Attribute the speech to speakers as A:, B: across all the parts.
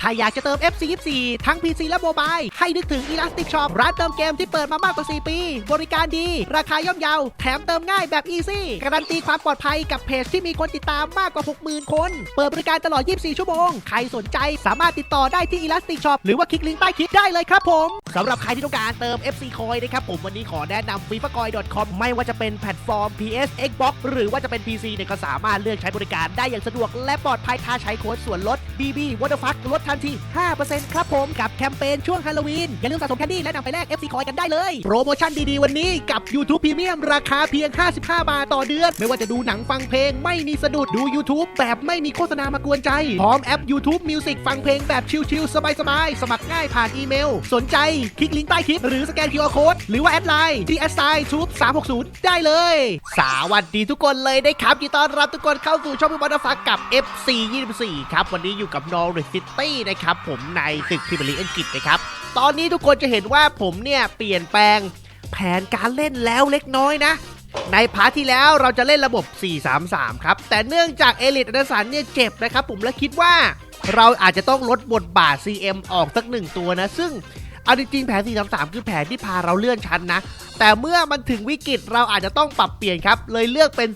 A: ถ้าอยากจะเติม FC 24ทั้ง PC และโมบายให้นึกถึง Elastic Shop ร้านเติมเกมที่เปิดมามากกว่า 4 ปี บริการดี ราคาย่อมเยา แถมเติมง่ายแบบ Easy การันตีความปลอดภัยกับเพจที่มีคนติดตามมากกว่า 60,000 คน เปิดบริการตลอด 24 ชั่วโมง ใครสนใจสามารถติดต่อได้ที่ Elastic Shop หรือว่าคลิกลิงก์ใต้คลิปได้เลยครับผมสำหรับใครที่ต้องการเติม FC Coin นะครับผมวันนี้ขอแนะนำ f i f a c o i n c o m ไม่ว่าจะเป็นแพลตฟอร์ม PS Xbox หรือว่าจะเป็น PC เนี่ยก็สามารถเลือกใช้บริการได้อย่างสะดวก และปลอดภัยถ้าใช้โค้ดส่วนลด BB w a t e r f u c k ลดทันที 5%ครับผมกับแคมเปญช่วงฮาโลวีน อย่าลืมสะสมแคนดี้และนำไปแลก FC Coin กันได้เลย โปรโมชั่นดีๆ วันนี้กับ YouTube Premium ราคาเพียง 55 บาทต่อเดือน ไม่ว่าจะดูหนังฟังเพลง ไม่มีสะดุดดู YouTube แบบไม่มีโฆษณามากวนใจพร้อมแอป YouTube Music ฟังเพลงแบบชิลๆสบายๆสมัครง่ายผ่านอีเมล สนใจคลิกลิงก์ใต้คลิป หรือสแกน QR Code หรือว่าแอดไลน์ d s i t r o o p 360 ได้เลย สวัสดีทุกคนเลยนะครับยินดีต้อนรับทุกคนเข้าสู่ช่องพิบัตฟักกับ FC 24ครับ วันนี้อยู่กับ Norwich City นะครับ ผมในศึกพรีเมียร์ลีกอังกฤษนะครับ ตอนนี้ทุกคนจะเห็นว่าผมเนี่ยเปลี่ยนแปลงแผนการเล่นแล้วเล็กน้อยนะในพาร์ทที่แล้วเราจะเล่นระบบ 4-3-3 ครับ แต่เนื่องจากเอลิทอันสันเนี่ยเจ็บนะครับผมและคิดว่า เราอาจจะต้องลดบทบาท CM ออกสักหนึ่งตัวนะ ซึ่ง เอาจริงๆแผน 4-3-3 คือแผนที่พาเราเลื่อนชั้นนะ แต่เมื่อมันถึงวิกฤตเราอาจจะต้องปรับเปลี่ยนครับ เลยเลือกเป็น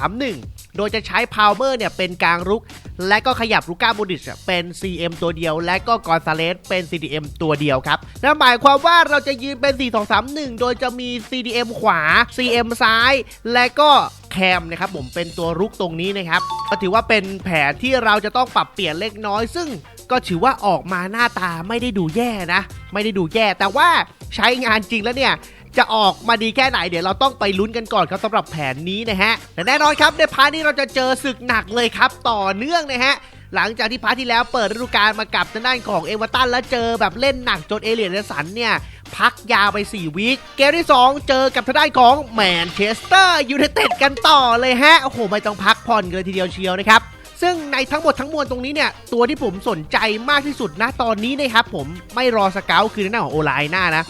A: 4-2-3-1 โดยจะใช้พาวเมอร์เนี่ยเป็นกลางรุก และก็ขยับลูก้าบูดิชเป็น CM ตัวเดียว และก็กอนซาเลสเป็น CDM ตัวเดียวครับนั่นหมายความว่าเราจะยืนเป็น 4-2-3-1 โดยจะมี CDM ขวา CM ซ้าย และก็แคมนะครับผมเป็นตัวรุกตรงนี้นะครับก็ถือว่าเป็นแผนที่เราจะต้องปรับเปลี่ยนเล็กน้อย ซึ่ง ก็ถือว่าออกมาหน้าตาไม่ได้ดูแย่นะ ไม่ได้ดูแย่ แต่ว่าใช้งานจริงแล้วเนี่ยจะออกมาดีแค่ไหนเดี๋ยวเราต้องไปลุ้นกันก่อนครับสำหรับแผนนี้นะฮะแต่แน่นอนครับในพาร์ทนี้เราจะเจอศึกหนักเลยครับต่อเนื่องนะฮะหลังจากที่พาร์ทที่แล้วเปิดฤดูกาลมากับทางด้านของเอเวอร์ตันแล้วเจอแบบเล่นหนักจนเอเลียนสันเนี่ยพักยาวไป 4 วีคเกมที่ 2 เจอกับทางด้านของแมนเชสเตอร์ยูไนเต็ดกันต่อเลยฮะ โอ้โห ไม่ต้องพักผ่อนกันเลยทีเดียวเชียวนะครับ ซึ่งในทั้งหมดทั้งมวลตรงนี้เนี่ย ตัวที่ผมสนใจมากที่สุดนะตอนนี้นะครับผมไม่รอสเกลคือหน้าของโอไลน่านะ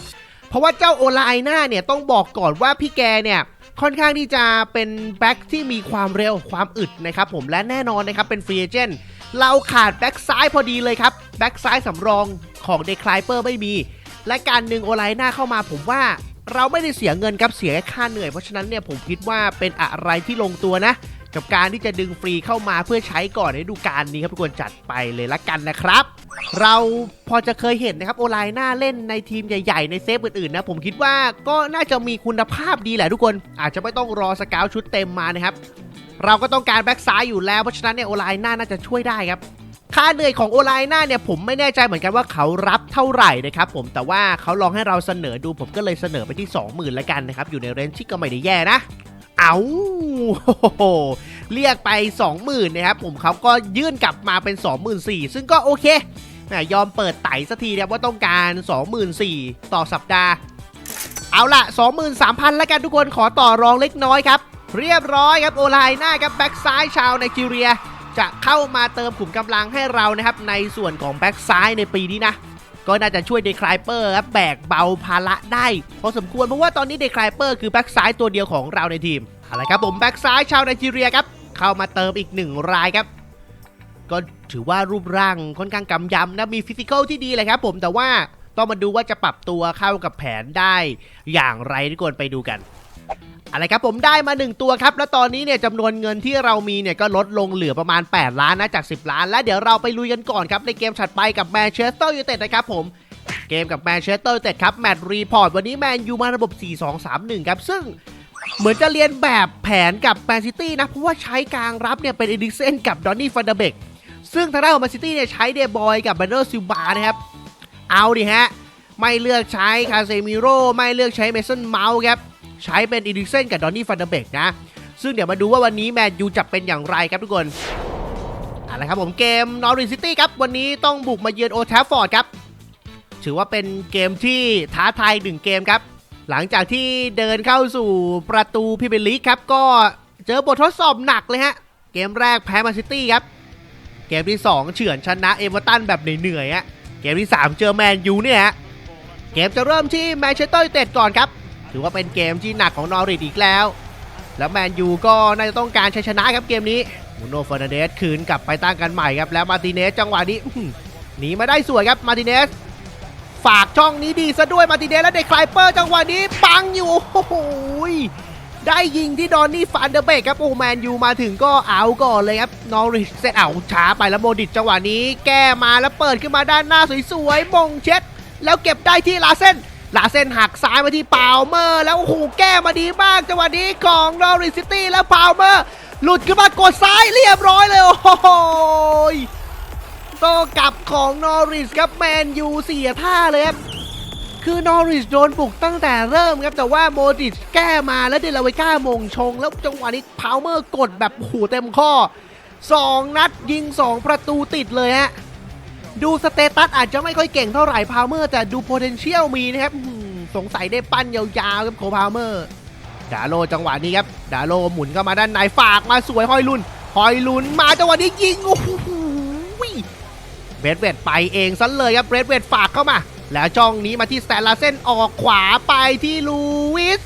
A: เพราะว่าเจ้าโอไลน่าเนี่ยต้องบอกก่อนว่าพี่แกเนี่ยค่อนข้างที่จะเป็นแบ็คที่มีความเร็วความอึดนะครับผมและแน่นอนนะครับเป็นฟรีเอเจนต์เราขาดแบ็คซ้ายพอดีเลยครับแบ็คซ้ายสำรองของเดคลายเปอร์ไม่มี และการดึงโอไลน่าเข้ามาผมว่า เราไม่ได้เสียเงินครับเสียแค่ค่าเหนื่อยเพราะฉะนั้นเนี่ยผมคิดว่าเป็นอะไรที่ลงตัวนะ กับการที่จะดึงฟรีเข้ามาเพื่อใช้ก่อนในดูกาลนี้ครับทุกคนจัดไปเลยละกันนะครับ เราพอจะเคยเห็นนะครับโอไลน่าเล่นในทีมใหญ่ ๆ ในเซฟอื่นๆนะผมคิดว่าก็น่าจะมีคุณภาพดีแหละทุกคน อาจจะไม่ต้องรอสกาวชุดเต็มมานะครับเราก็ต้องการแบ็กซ้ายอยู่แล้วเพราะฉะนั้นเนี่ยโอไลน่าน่าจะช่วยได้ครับ ค่าเหนื่อยของโอไลน่าเนี่ยผมไม่แน่ใจเหมือนกันว่าเขารับเท่าไหร่นะครับผมแต่ว่าเขาลองให้เราเสนอดูผมก็เลยเสนอไปที่ 20,000แล้วกันนะครับอยู่ในเรนจ์ที่ก็ไม่ได้แย่นะ เอาเรียกไป 20,000นะครับผมเขาก็ยื่นกลับมาเป็น 24,000ซึ่งก็โอเคแหมยอมเปิดไต่สักทีนะว่าต้องการ 24,000ต่อสัปดาห์ เอาละ23,000แล้วกันทุกคนขอต่อรองเล็กน้อยครับ เรียบร้อยครับโอไลน่าครับแบ็กซ้ายชาวไนจีเรีย จะเข้ามาเติมขุมกำลังให้เรานะครับ ในส่วนของแบ็กซ้ายในปีนี้นะก็น่าจะช่วยเดคลายเปอร์แบกเบาภาระได้พอสมควรเพราะว่าตอนนี้เดคลายเปอร์คือแบ็กซ้ายตัวเดียวของเราในทีมอาละครับผมแบ็กซ้ายชาวไนจีเรียครับ เข้ามาเติมอีกหนึ่งรายครับ ก็ถือว่ารูปร่างค่อนข้างกำยำนะมีฟิสิกอลที่ดีเลยครับผมแต่ว่าต้องมาดูว่าจะปรับตัวเข้ากับแผนได้ อย่างไรทุกคนไปดูกัน อะไรครับผมได้มา 1 ตัวครับ แล้วตอนนี้เนี่ยจำนวนเงินที่เรามีเนี่ยก็ลดลงเหลือประมาณ 8 ล้านนะจาก 10 ล้าน แล้วเดี๋ยวเราไปลุยกันก่อนครับในเกมถัดไปกับแมนเชสเตอร์ยูไนเต็ดนะครับผมเกมกับแมนเชสเตอร์ยูไนเต็ดครับแมตช์รีพอร์ตวันนี้แมนยูมาระบบ 4-2-3-1 ครับซึ่งเหมือนจะเรียนแบบแผนกับแมนซิตี้นะเพราะว่าใช้กลางรับเนี่ยเป็นเอดิกเซนกับดอนนี่ฟันเดเบกซึ่งทางด้านของแมนซิตี้เนี่ยใช้เดบอยกับแบนเดอร์ซิลบานะครับเอาดิฮะไม่เลือกใช้คาเซมิโร่ไม่เลือกใช้เมสันเมาส์ครับ ใช้เป็นอีดิเซนกับดอนนี่ฟันเดเบกนะ ซึ่งเดี๋ยวมาดูว่าวันนี้แมนยูจะเป็นอย่างไรครับทุกคนเอาละครับผมเกมนอริซิตี้ครับ วันนี้ต้องบุกมาเยือนโอทฟฟอร์ดครับ ถือว่าเป็นเกมที่ท้าทายหนึ่งเกมครับ หลังจากที่เดินเข้าสู่ประตูพรีเมียร์ลีกครับ ก็เจอบททดสอบหนักเลยฮะ เกมแรกแพ้มาซิตี้ครับ เกมที่ 2 เฉือนชนะเอเวอร์ตันแบบเหนื่อยๆฮะเกมที่ 3 เจอแมนยูเนี่ยฮะเกมจะเริ่มที่แมนเชสเตอร์ยูไนเต็ดก่อนครับ ถือว่าเป็นเกมที่หนักของนอริทอีกแล้ว แล้วแมนยูก็น่าจะต้องการชัยชนะครับเกมนี้มูโนเฟอร์นันเดสคืนกลับไปตั้งกันใหม่ครับแล้วมาติเนสจังหวะนี้หนีมาได้สวยครับมาติเนสฝากช่องนี้ดีซะด้วยมาติเนสและเด็กคลายเปอร์จังหวะนี้ปังอยู่โอ้โหยได้ยิงที่ดอนนี่ฟันเดอร์เบกครับโอ้แมนยูมาถึงก็เอาก่อนเลยครับนอริชเซตเอาช้าไปแล้วโมดิตจังหวะนี้ แก้มาแล้วเปิดขึ้นมาด้านหน้าสวยๆมงเช็ด แล้วเก็บได้ที่ลาเซน ลาเซนหักซ้ายมาที่เปาเมอร์ แล้วโอ้โหแก้มาดีมากจังหวะนี้ของนอริซิตี้แล้วปาเมอร์ หลุดขึ้นมากดซ้ายเรียบร้อยเลย โอ้โหโตกลับของนอริสครับแมนยูเสียท่าเลยครับคือนอริสโดนบุกตั้งแต่เริ่มครับ แต่ว่าโมดิชแก้มาแล้วเดลาเวก้ามงชง แล้วจังหวะนี้พาวเมอร์กดแบบหูเต็มข้อ 2 นัดยิง 2 ประตูติดเลยฮะ ดูสเตตัสอาจจะไม่ค่อยเก่งเท่าไหร่พาวเมอร์แต่ดู potential มีนะครับสงสัยได้ปั้นยาวๆครับโคพาวเมอร์ดาโลจังหวะนี้ครับดาโลหมุนเข้ามาด้านในฝากมาสวยฮอยลุนฮอยลุนมาจังหวะนี้ยิงโอ้โหเบรดเวดไปเองซะเลยครับเบรดเวดฝากเข้ามา แล้วจ้องนี้มาที่แตนลาเซนออกขวาไปที่ลูวิส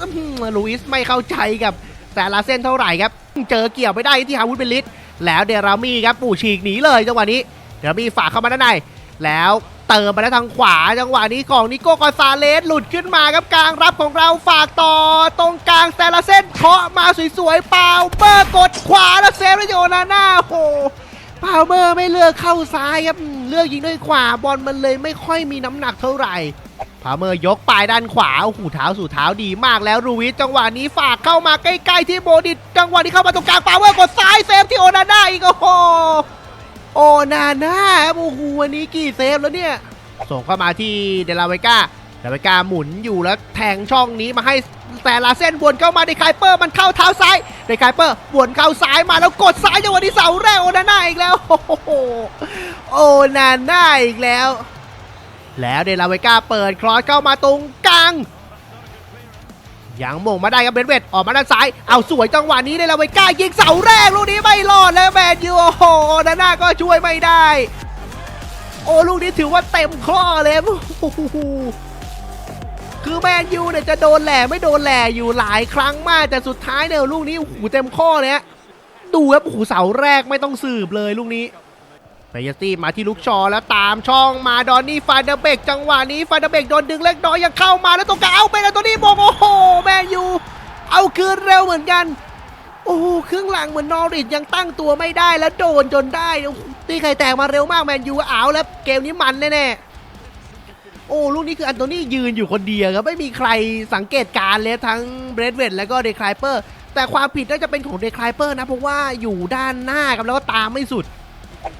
A: ลูวิสไม่เข้าใจกับแตนลาเซนเท่าไหร่ครับ เจอเกี่ยวไม่ได้ที่ฮาวุธเป็นลิสแล้วเดรามี่ครับปู่ฉีกหนีเลยจังหวะนี้ เดรามี่ฝากเข้ามาด้านในแล้วเติมไปแล้วทางขวาจังหวะนี้ของนิโก้กอนซาเลสหลุดขึ้นมาครับกลางรับของเราฝากต่อ ตรงกลางแต่ละเส้นเคาะมาสวยๆเปล่าเบอร์กดขวาแล้วเซฟแล้วโยนาน่าโหเปล่าเบอร์ไม่เลือกเข้าซ้ายครับเลือกยิงด้วยขวาบอลมันเลยไม่ค่อยมีน้ำหนักเท่าไหร่พาเมอร์ยกปลายด้านขวาโอ้โหเท้าสู่เท้าดีมากแล้วรูวิสจังหวะนี้ฝากเข้ามาใกล้ๆที่โบดิตจังหวะนี้เข้ามาตรงกลางปาเมอร์กดซ้ายเซฟที่โอนาน่าอีกโอ้โห โอนาน่าครับโอ้โหวันนี้กี่เซฟแล้วเนี่ย ส่งเข้ามาที่เดลาเวกาเดลาเวกาหมุนอยู่แล้วแทงช่องนี้มาให้แต่ละเส้นวนเข้ามาในไคเปอร์มันเข้าเท้าซ้ายในไคเปอร์วนเข้าซ้ายมาแล้วกดซ้ายจังหวะที่เสาแรกโอนาน่าอีกแล้วโอ้โหโอนาน่าอีกแล้ว แล้วเดลาเวกาเปิดครอสเข้ามาตรงกลางยังมงมาได้ครับเบนเวดออกมาด้านซ้าย เอาสวยจังหวะนี้เลยลาเวก้ายิงเสาแรกลูกนี้ไม่รอดแล้วแมนยูโอ้โห นาน่าก็ช่วยไม่ได้ โอ้ลูกนี้ถือว่าเต็มข้อเลยคือแมนยูเนี่ยจะโดนแหล่ไม่โดนแหล่อยู่หลายครั้งมากแต่สุดท้ายเนี่ยลูกนี้โอ้โหเต็มข้อเลยฮะดูครับโอ้โหเสาแรกไม่ต้องสืบเลยลูกนี้เฟยสตี้มาที่ลูกชอแล้วตามช่องมาดอนนี่ฟาเดเบกจังหวะนี้ฟาเดเบกโดนดึงเล็กน้อยยังเข้ามาแล้วตรงกลางเอาไปแล้วตัวนี้บอกโอ้โหแมนยูเอาคืนเร็วเหมือนกัน โอ้โหครึ่งหลังเหมือนนอริทยังตั้งตัวไม่ได้แล้วโดนจนได้ตีไข่แตกมาเร็วมากแมนยูเอาวแล้วเกมนี้มันแน่ๆโอ้ลูกนี้คืออันโตนี่ยืนอยู่คนเดียวครับไม่มีใครสังเกตการเลยทั้งเบรดเวดแล้วก็เดคลายเปอร์แต่ความผิดน่าจะเป็นของเดคลายเปอร์นะเพราะว่าอยู่ด้านหน้าครับแล้วก็ตามไม่สุด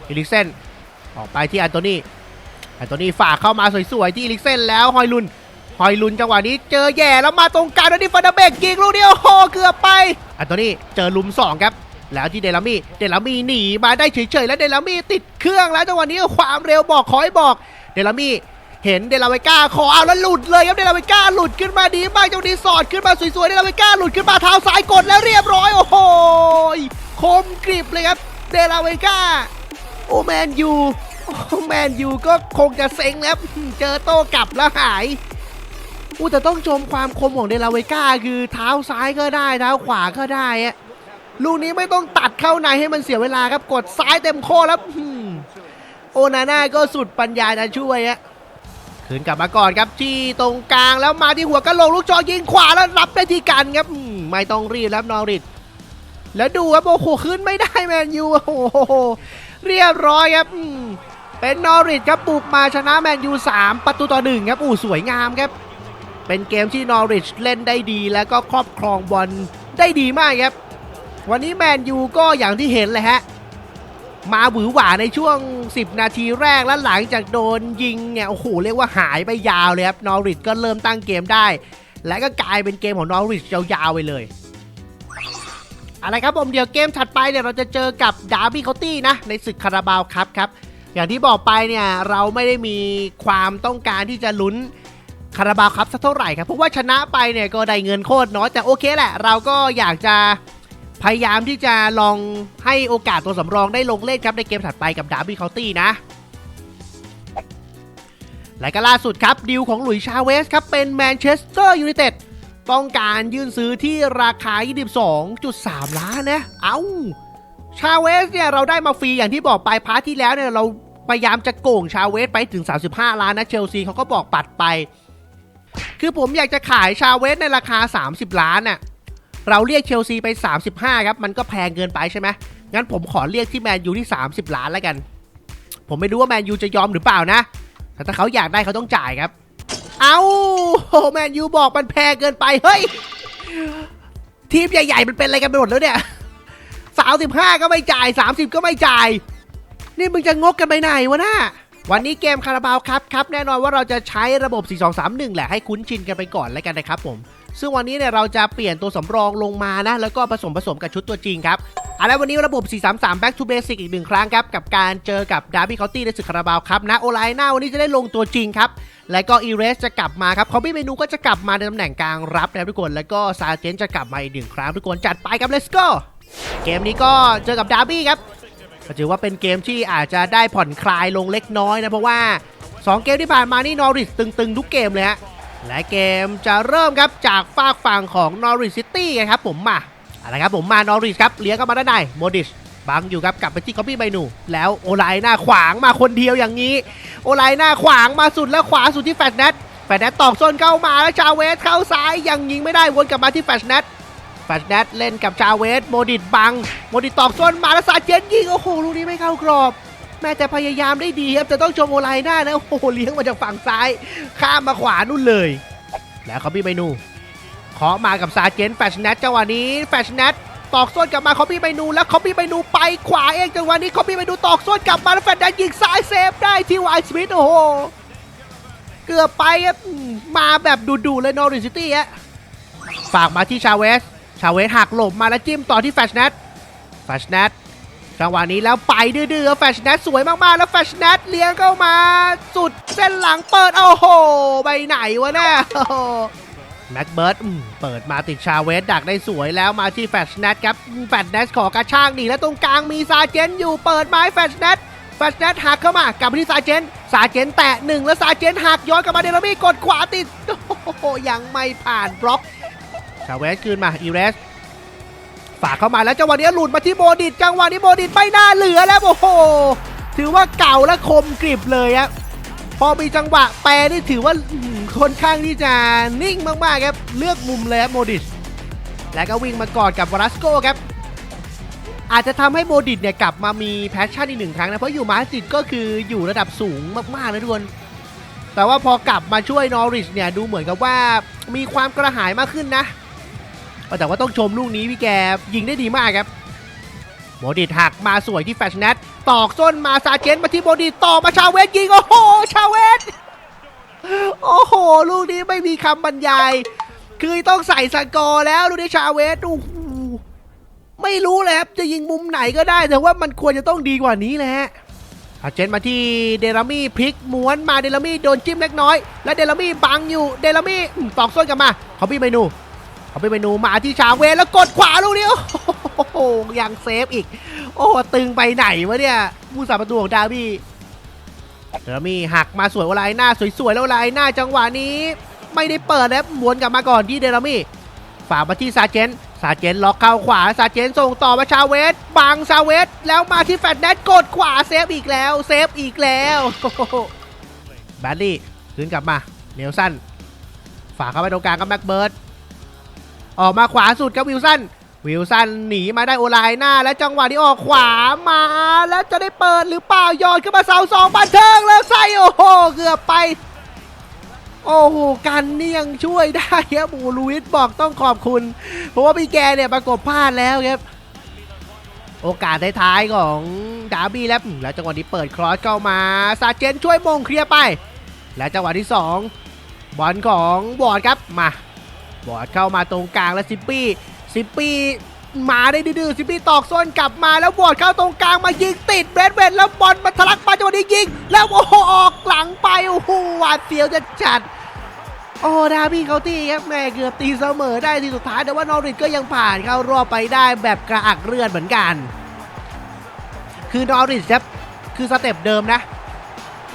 A: อิลิกเซนออกไปที่อันโตนี่อันโตนี่ฝากเข้ามาสวยๆที่อีลิกเซนแล้วฮอยลุนฮอยลุนจังหวะนี้เจอแย่แล้วมาตรงกลางแล้วนี่ฟันเดเบกยิงลูกเดียวโอ้โหเกือบไป อันโตนี่เจอลุมสองครับ แล้วที่เดลามี่เดลามี่หนีมาได้เฉยๆ แล้วเดลามี่ติดเครื่องแล้วจังหวะนี้ความเร็วบอกขอให้บอก เดลามี่เห็นเดลาเวก้าขอเอาแล้วหลุดเลยครับเดลาเวก้าหลุดขึ้นมาดีมากจังนี้สอดขึ้นมาสวยๆเดลาเวก้าหลุดขึ้นมาเท้าซ้ายกดแล้วเรียบร้อยโอ้โหคมกริบเลยครับเดลาเวก้าโอแมนยูโอแมนยูก็คงจะเซ็งแล้วเจอโต้กลับแล้วหาย อู้แต่ต้องชมความคมของเดลาเวก้าคือเท้าซ้ายก็ได้เท้าขวาก็ได้อะลูกนี้ไม่ต้องตัดเข้าในให้มันเสียเวลาครับกดซ้ายเต็มโค้แล้วอืมโอนาน่าก็สุดปัญญาจะช่วยอะคืนกลับมาก่อนครับที่ตรงกลางแล้วมาที่หัวกระโหลกลูกจอยิงขวาแล้วรับได้ที่กันครับไม่ต้องรีบแล้วนอริดแล้วดูครับโอ้โหขึ้นไม่ได้แมนยูโอ้โหเรียบร้อยครับเป็นนอริทครับบุกมาชนะแมนยู3ประตูต่อหนึ่งครับอู้สวยงามครับ เป็นเกมที่นอริชเล่นได้ดีแล้วก็ครอบครองบอลได้ดีมากครับ วันนี้แมนยูก็อย่างที่เห็นเลยฮะ มาหวือหวาในช่วง 10 นาทีแรกแล้วหลังจากโดนยิงเนี่ย โอ้โห เรียกว่าหายไปยาวเลยครับ นอริชก็เริ่มตั้งเกมได้ และก็กลายเป็นเกมของนอริชยาวๆไปเลยอะไรครับผมเดี๋ยวเกมถัดไปเนี่ยเราจะเจอกับดาร์บี้เคาตี้นะ ในศึกคาราบาวครับครับ อย่างที่บอกไปเนี่ยเราไม่ได้มีความต้องการที่จะลุ้น คาราบาวครับสักเท่าไหร่ครับเพราะว่าชนะไปเนี่ยก็ได้เงินโคตรน้อยแต่โอเคแหละ เราก็อยากจะพยายามที่จะลองให้โอกาสตัวสำรองได้ลงเล่นครับในเกมถัดไปกับดาร์บี้เคาตี้นะ และก็ล่าสุดครับดีลของหลุยส์ชาเวสครับเป็นแมนเชสเตอร์ยูไนเต็ดต้องการยื่นซื้อที่ราคา 22.3 ล้านนะ เอา้า ชาเวสเนี่ยเราได้มาฟรีอย่างที่บอกไปพาร์ทที่แล้วเนี่ยเราพยายามจะโก่งชาเวสไปถึง 35 ล้านนะเชลซีเขาก็บอกปัดไป คือผมอยากจะขายชาเวสในราคา 30 ล้านน่ะเราเรียกเชลซีไป 35 ครับ มันก็แพงเกินไปใช่ไหมงั้นผมขอเรียกที่แมนยูที่ 30 ล้านแล้วกัน ผมไม่รู้ว่าแมนยูจะยอมหรือเปล่านะ แต่ถ้าเขาอยากได้เขาต้องจ่ายครับ เอาโอ้แมนยูบอกมันแพงเกินไป เฮ้ย ทีมใหญ่ๆ มันเป็นอะไรกันไปหมดแล้วเนี่ย35ก็ไม่จ่าย30ก็ไม่จ่าย นี่มึงจะงกกันไปไหนวะน่า วันนี้เกมคาราบาวครับครับแน่นอนว่าเราจะใช้ระบบ 4-2-3-1 แหละให้คุ้นชินกันไปก่อนแล้วกันนะครับผม ซึ่งวันนี้เนี่ยเราจะเปลี่ยนตัวสำรองลงมานะ แล้วก็ผสมผสมกับชุดตัวจริงครับเอาละวันนี้ระบบ 4-3-3 back to basic อีกหนึ่งครั้งครับ กับการเจอกับดาร์บี้เคาน์ตี้ในศึกคาราบาวครับนะโอไลน่าวันนี้จะได้ลงตัวจริงครับ แล้วก็อีเรสจะกลับมาครับคอมบี้เมนูก็จะกลับมาในตำแหน่งกลางรับนะทุกคน แล้วก็ซาเจนจะกลับมาอีกหนึ่งครั้งทุกคนจัดไปครับ let's go เกมนี้ก็เจอกับดาร์บี้ครับ ก็ถือว่าเป็นเกมที่อาจจะได้ผ่อนคลายลงเล็กน้อยนะ เพราะว่า 2 เกมที่ผ่านมานี่นอริสตึงๆ ทุกเกมเลยฮะและเกมจะเริ่มครับจากฝากฝั่งของนอริสซิตี้ครับผมมาอะไรครับผมมานอริสครับเลี้ยงเข้ามาด้านในโมดิชบังอยู่ครับกลับไปที่คอปปี้ไบนู แล้วโอไลหน้าขวางมาคนเดียวอย่างนี้ โอไลหน้าขวางมาสุดแล้วขวาสุดที่แฟชแนทแฟชแนทตอกโซนเข้ามาแล้วชาเวสเข้าซ้ายยังยิงไม่ได้วนกลับมาที่แฟชแนท แฟชแนทเล่นกับชาเวสโมดิตบัง โมดิตตอกส้นมาแล้วซาเจนยิง โอ้โห ลูกนี้ไม่เข้ากรอบ แม่แต่พยายามได้ดีครับแต่ต้องชมโอไลหน้านะ โอ้โห เลี้ยงมาจากฝั่งซ้าย ข้ามมาขวานู่นเลย แล้วเขาพี่เมนูเคาะมากับซาเจนแฟชแนทจังหวะนี้แฟชแนทตอกส้นกลับมาคอปปี้เมนูแล้วคอปปี้เมนูไปขวาเองจังหวะนี้คอปปี้เมนูตอกส้นกลับมาแล้วแฟชแนยิงซ้ายเซฟได้ที่วายสมิธโอ้โหเกือบไปอืมมาแบบดุๆเลยนอริสซิตี้ฮะฝากมาที่ชาเวส ชาเวสหักหลบมาแล้วจิ้มต่อที่แฟชแนทแฟชแนทจังหวะนี้แล้วไปดื้อๆแฟชแนทสวยมากๆ แล้วแฟชแนทเลี้ยงเข้ามาสุดเส้นหลังเปิด โอ้โห ไปไหนวะเนี่ยแม็กเบิร์ดเปิดมาติดชาเวสดักได้สวยแล้วมาที่แฟชแนทครับแฟชแนทขอกระช่างหนีแล้วตรงกลางมีซาเจนอยู่เปิดไม้แฟชแนทแฟชแนทหักเข้ามากลับมาที่ซาเจนซาเจนแตะหนึ่งแล้วซาเจนหักย้อนกลับมาเดลมี่กดขวาติดโอ้โหยังไม่ผ่านบล็อก ชาเวสคืนมาอีเรสฝากเข้ามาแล้วจังหวะนี้หลุดมาที่โบดิตจังหวะนี้โบดิตไม่น่าเหลือแล้วโอ้โหถือว่าเก่าและคมกริบเลยอะพอมีจังหวะแปรนี่ถือว่าค่อนข้างที่จะนิ่งมากๆครับเลือกมุมเลยครับโมดิตแล้วก็วิ่งมากอดกับวารัสโกครับอาจจะทำให้โมดิตเนี่ยกลับมามีแพชชั่นอีกหนึ่งครั้งนะเพราะอยู่มาดริดก็คืออยู่ระดับสูงมากๆเลยทุกคนแต่ว่าพอกลับมาช่วยนอริชเนี่ยดูเหมือนกับว่ามีความกระหายมากขึ้นนะ แต่ว่าต้องชมลูกนี้พี่แกยิงได้ดีมากครับโมดิหักมาสวยที่แฟชแนทตอกส้นมาซาเจนมาที่โมดิตต่อมาชาเวสยิง โอ้โห ชาเวส โอ้โห ลูกนี้ไม่มีคำบรรยาย คือต้องใส่สกอร์แล้วลูกนี้ชาเวสโอ้โหไม่รู้เลยครับจะยิงมุมไหนก็ได้ แต่ว่ามันควรจะต้องดีกว่านี้แหละอาเจนมาที่เดลามี่พลิกม้วนมาเดลามี่โดนจิ้มเล็กน้อย และเดลามี่บังอยู่เดลามี่ตอกส้นกลับมาเขาพี่เมนู เขาพี่เมนูมาที่ชาเวแล้วกดขวาลูกนี้โอ้โหยังเซฟอีก โอ้ตึงไปไหนวะเนี่ยผู้สาประตูของดาร์บี้เดลามี่หักมาสวยโอไลหน้าสวยๆแล้วโอไลหน้าจังหวะนี้ ไม่ได้เปิดแล้วม้วนกลับมาก่อนที่เดลามี่ฝากมาที่ซาเจนซาเจนล็อกเข้าขวาซาเจนส่งต่อมาชาเวสบังชาเวสแล้วมาที่แฟดแนทกดขวาเซฟอีกแล้วเซฟอีกแล้วแบดลี่คืนกลับมาเนลสันฝากเข้าไปตรงกลางกับแม็กเบิร์ด ออกมาขวาสุดกับวิลสันวิลสันหนีมาได้โอไลหน้า แล้วจังหวะนี้ออกขวามา แล้วจะได้เปิดหรือเปล่ายอดขึ้นมาเสาสองบันเทิงแล้วใส่โอ้โหเกือบไป โอ้โหกันนี่ยังช่วยได้ครับโอ้โหลูอิสบอกต้องขอบคุณ เพราะว่าพี่แกเนี่ยประกบพลาดแล้วครับโอกาสท้ายๆของดาร์บี้แล้วแล้วจังหวะนี้เปิดครอสเข้ามาซาเจนช่วยมงเคลียร์ไป และจังหวะที่ 2 บอลของบอร์ดครับมา บอดเข้ามาตรงกลางแล้วซิปปี้ซิปปี้มาได้ดื้อซิปปี้ตอกส้นกลับมาแล้วบอดเข้าตรงกลางมายิงติดเบรดเวนแล้วบอลมาทะลักมาจังหวะนี้ยิง แล้วโอ้โหออกหลังไปโอ้โหหวาดเสียวจะจัดโอ้ดาบี้เขาตีครับแม่เกือบตีเสมอได้ทีสุดท้ายแต่ว่านอริทก็ยังผ่านเข้ารอบไปได้แบบกระอักเลือดเหมือนกัน คือนอริทครับคือสเต็ปเดิมนะ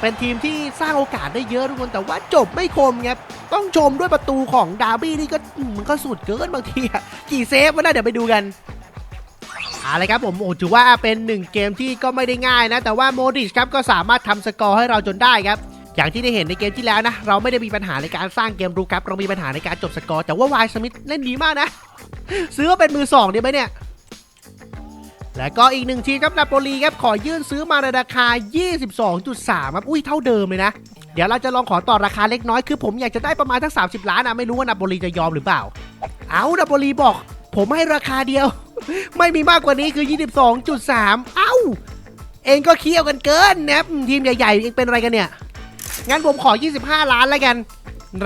A: เป็นทีมที่สร้างโอกาสได้เยอะทุกคนแต่ว่าจบไม่คมครับต้องชมด้วยประตูของดาร์บี้นี่ก็มันก็สุดเกินบางทีกี่เซฟวะนะเดี๋ยวไปดูกันอะไรครับผมโอ้ถือว่าเป็นหนึ่งเกมที่ก็ไม่ได้ง่ายนะ แต่ว่าโมดิชครับก็สามารถทำสกอร์ให้เราจนได้ครับ อย่างที่ได้เห็นในเกมที่แล้วนะ เราไม่ได้มีปัญหาในการสร้างเกมรุกครับ เรามีปัญหาในการจบสกอร์แต่ว่าวายสมิธเล่นดีมากนะ ซื้อมาเป็นมือสองดีไหมเนี่ย และก็อีกหนึ่งทีมครับนาโปลีครับขอยื่นซื้อมาในราคา 22.3 ครับ อุ้ยเท่าเดิมเลยนะ เดี๋ยวเราจะลองขอต่อราคาเล็กน้อย คือผมอยากจะได้ประมาณทั้ง30 ล้านนะไม่รู้ว่านาโปลีจะยอมหรือเปล่า เอานาโปลีบอก ผมให้ราคาเดียว ไม่มีมากกว่านี้คือ 22.3 เอ้า เองก็เคี่ยวกันเกินนะทีมใหญ่ๆเองเป็นอะไรกันเนี่ย งั้นผมขอ 25 ล้านแล้วกัน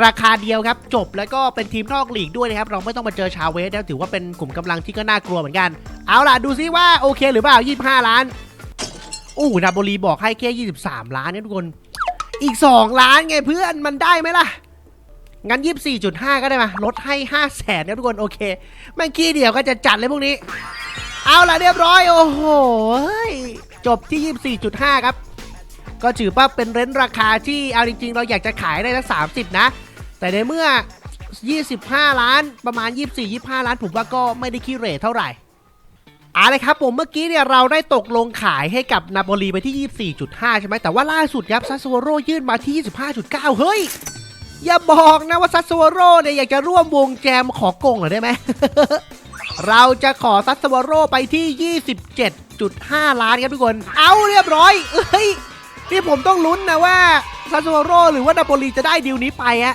A: ราคาเดียวครับจบแล้วก็เป็นทีมนอกลีกด้วยนะครับเราไม่ต้องมาเจอชาวเวสนะถือว่าเป็นกลุ่มกำลังที่ก็น่ากลัวเหมือนกัน เอาล่ะดูซิว่าโอเคหรือเปล่า 25 ล้านอู้นาโบลีบอกให้แค่23 ล้านเนี่ยทุกคน อีก 2 ล้านไงเพื่อนมันได้ไหมล่ะ งั้น 24.5 ก็ได้มาลดให้ 5 0 0แสนนะทุกคนโอเคแม่งขี้เดียวก็จะจัดเลยพวกนี้ เอาล่ะเรียบร้อยโอ้โหเฮ้ยจบที่ 24.5 ครับ ก็ถือว่าเป็นเรนจ์ราคาที่เอาจริงๆ เราอยากจะขายได้สัก30 นะ แต่ในเมื่อ 25 ล้านประมาณ 24-25 ล้านผมว่าก็ไม่ได้ขี้เร่เท่าไหร่เอาเลยครับผมเมื่อกี้เนี่ยเราได้ตกลงขายให้กับนาโปลีไปที่ 24.5 ใช่ไหมแต่ว่าล่าสุดครับซัสโซโรยื่นมาที่ 25.9 เฮ้ย อย่าบอกนะว่าซัสโซโรเนี่ยอยากจะร่วมวงแจมขอกงเหรอได้ไหม เราจะขอซัสโซโรไปที่ 27.5 ล้านครับทุกคน เอาเรียบร้อย เอ้ย นี่ผมต้องลุ้นนะว่าซัสโซโรหรือว่านาโปลีจะได้ดีลนี้ไปอะ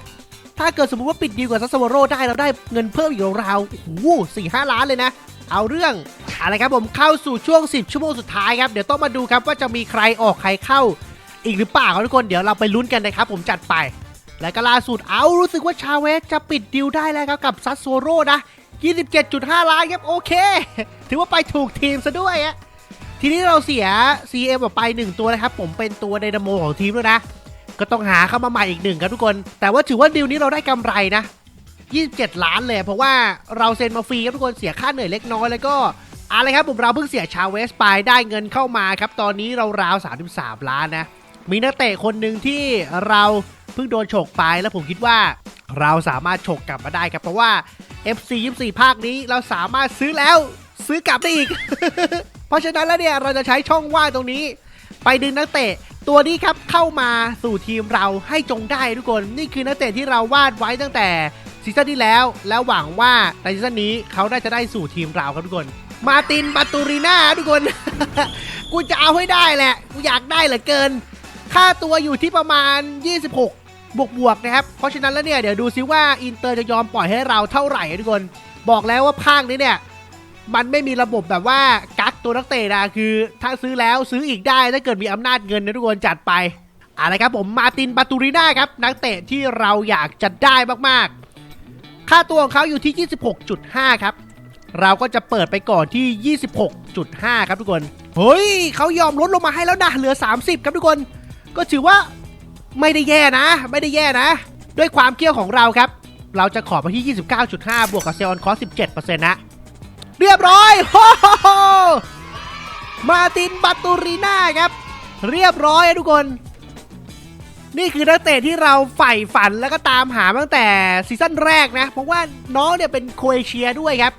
A: ถ้าเกิดสมมติว่าปิดดีลกับซัสโซโรได้เราได้เงินเพิ่มอีกราวๆโอ้โหสี่ห้าล้านเลยนะ เอาเรื่องอะไรครับผมเข้าสู่ช่วง 10 ชั่วโมงสุดท้ายครับ เดี๋ยวต้องมาดูครับว่าจะมีใครออกใครเข้า อีกหรือเปล่าครับทุกคนเดี๋ยวเราไปลุ้นกันนะครับผมจัดไป และก็ล่าสุดเอารู้สึกว่าชาเวสจะปิดดีลได้แล้วครับกับซัสโซโรนะ 27.5 ล้านครับโอเค ถือว่าไปถูกทีมซะด้วยอะ ทีนี้เราเสีย CM ออกไป1ตัวนะครับ ผมเป็นตัวไดนาโมของทีมด้วยนะ ก็ต้องหาเข้ามาใหม่อีกหนึ่งครับทุกคน แต่ว่าถือว่าดีลนี้เราได้กำไรนะ 27 ล้านเลย เพราะว่าเราเซ็นมาฟรีครับทุกคนเสียค่าเหนื่อยเล็กน้อยแล้วก็อะไรครับผมเราเพิ่งเสียชาเวสไปได้เงินเข้ามาครับ ตอนนี้เราราว 33 ล้านนะ มีนักเตะคนหนึ่งที่เราเพิ่งโดนฉกไปแล้วผมคิดว่าเราสามารถฉกกลับมาได้ครับเพราะว่า FC 24 ภาคนี้เราสามารถซื้อแล้วซื้อกลับได้อีก เพราะฉะนั้นแล้วเนี่ยเราจะใช้ช่องว่างตรงนี้ ไปดึงนักเตะตัวนี้ครับเข้ามาสู่ทีมเราให้จงได้ทุกคนนี่คือนักเตะที่เราวาดไว้ตั้งแต่ซีซั่นที่แล้ว แล้วหวังว่าในซีซั่นนี้เขาน่าจะได้สู่ทีมเราครับทุกคน มาตินบาตูริน่าทุกคน กูจะเอาให้ได้แหละ กูอยากได้เหลือเกิน ค่าตัวอยู่ที่ประมาณ 26 บวกบวกๆนะครับ เพราะฉะนั้นแล้วเนี่ยเดี๋ยวดูซิว่าอินเตอร์จะยอมปล่อยให้เราเท่าไหร่ทุกคน บอกแล้วว่าภาคนี้เนี่ย มันไม่มีระบบแบบว่ากัก ตัวนักเตะนะคือ ถ้าซื้อแล้วซื้ออีกได้ถ้าเกิดมีอำนาจเงินนะทุกคนจัดไปอะไรครับผมมาตินบาตูริน่าครับนักเตะที่เราอยากจะได้มากๆ ค่าตัวของเขาอยู่ที่ 26.5 ครับ เราก็จะเปิดไปก่อนที่ 26.5 ครับทุกคน เฮ้ยเขายอมลดลงมาให้แล้วนะเหลือ 30 ครับทุกคน ก็ถือว่าไม่ได้แย่นะ ไม่ได้แย่นะ ด้วยความเกี้ยวของเราครับ เราจะขอไปที่ 29.5 บวกกับเซลล์ออนคอส17%นะ เรียบร้อยโฮโฮโฮมาตินบัตตูรีน่าครับ เรียบร้อยทุกคน นี่คือนักเตะที่เราใฝ่ฝันแล้วก็ตามหาตั้งแต่ซีซั่นแรกนะ เพราะว่าน้องเนี่ยเป็นโคเอเชียด้วยครับ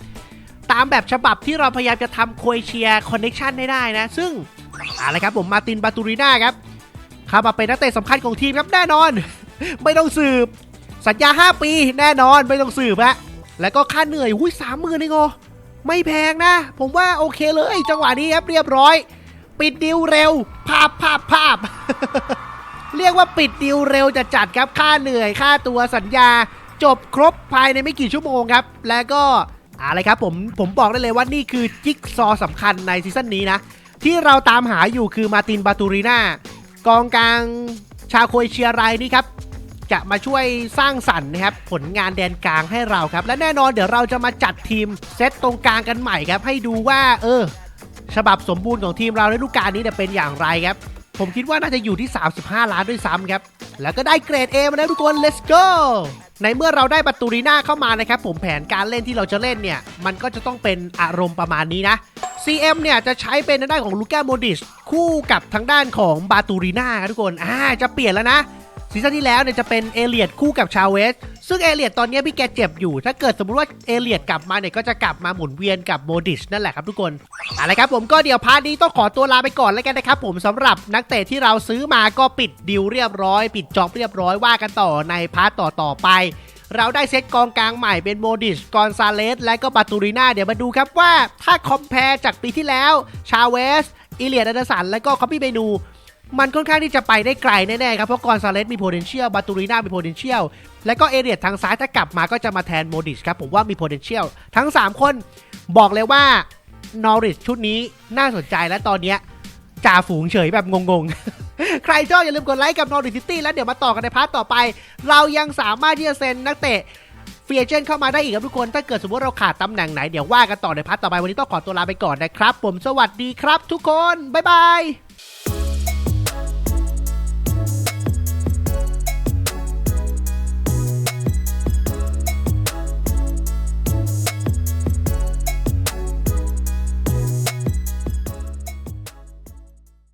A: ตามแบบฉบับที่เราพยายามจะทำโคเอเชียคอนเน็ชันให้ได้นะ ซึ่งอะไรครับผมมาตินบาตูรีน่าครับเข้ามาเป็นนักเตะสำคัญของทีมครับแน่นอน ไม่ต้องสืบ สัญญา 5 ปีแน่นอนไม่ต้องสืบละแล้วก็ค่าเหนื่อยหุ้ยสามหมื่นเองโอ ไม่แพงนะ ผมว่าโอเคเลย จังหวะนี้ครับเรียบร้อย ปิดดิวเร็วภาพภาพภาพ เรียกว่าปิดดิวเร็วจะจัดครับค่าเหนื่อยค่าตัวสัญญา จบครบภายในไม่กี่ชั่วโมงครับ แล้วก็อะไรครับผมผมบอกได้เลยว่านี่คือจิ๊กซอว์สำคัญในซีซั่นนี้นะ ที่เราตามหาอยู่คือมาตินบาตูริน่ากองกลางชาโครเอเชียรายนี้ครับ จะมาช่วยสร้างสรรค์นะครับผลงานแดนกลางให้เราครับ และแน่นอนเดี๋ยวเราจะมาจัดทีมเซตตรงกลางกันใหม่ครับ ให้ดูว่า เออ ฉบับสมบูรณ์ของทีมเราในฤดูกาลนี้เนี่ยเป็นอย่างไรครับ ผมคิดว่าน่าจะอยู่ที่ 35 ล้านด้วยซ้ำครับ แล้วก็ได้เกรด A มาแล้วทุกคน let's go ในเมื่อเราได้บัตตูรีน่าเข้ามานะครับ ผมแผนการเล่นที่เราจะเล่นเนี่ย มันก็จะต้องเป็นอารมณ์ประมาณนี้นะ CM เนี่ยจะใช้เป็นทางด้านของลูก้าโมดิชคู่กับทางด้านของบาตูรีน่าครับทุกคนอ่าจะเปลี่ยนแล้วนะ ซีซั่นที่แล้วเนี่ยจะเป็นเอเลียดคู่กับชาเวส ซึ่งเอเลียดตอนนี้พี่แกเจ็บอยู่ ถ้าเกิดสมมติว่าเอเลียดกลับมาเนี่ยก็จะกลับมาหมุนเวียนกับโมดิชนั่นแหละครับทุกคนเอาละครับผมก็เดี๋ยวพาร์ทนี้ต้องขอตัวลาไปก่อนแล้วกันนะครับผมสำหรับนักเตะที่เราซื้อมาก็ปิดดิวเรียบร้อย ปิดจองเรียบร้อยว่ากันต่อในพาร์ทต่อต่อๆไป เราได้เซตกองกลางใหม่เป็นโมดิช กอนซาเลส และก็บาตูริน่าเดี๋ยวมาดูครับว่าถ้าคอมเพลจากปีที่แล้ว ชาเวสอิเลียดอันดสันและก็คอปปี้เมนู มันค่อนข้างที่จะไปได้ไกลแน่ๆครับ เพราะกอนซาเลสมี potential บาตูริน่ามี potential และก็เอเรียดทางซ้ายถ้ากลับมาก็จะมาแทนโมดิชครับ ผมว่ามี potential ทั้ง 3 คนบอกเลยว่านอริชชุดนี้น่าสนใจและตอนเนี้ยจ่าฝูงเฉยแบบงงๆ ใครชอบอย่าลืมกดไลค์กับนอริชซิตี้แล้วเดี๋ยวมาต่อกันในพาร์ทต่อไป เรายังสามารถที่จะเซ็นนักเตะฟรีเอเจนเข้ามาได้อีกครับทุกคน ถ้าเกิดสมมติเราขาดตำแหน่งไหน เดี๋ยวว่ากันต่อในพาร์ทต่อไปวันนี้ต้องขอตัวลาไปก่อนนะครับ ผมสวัสดีครับ ทุกคนบ๊ายบาย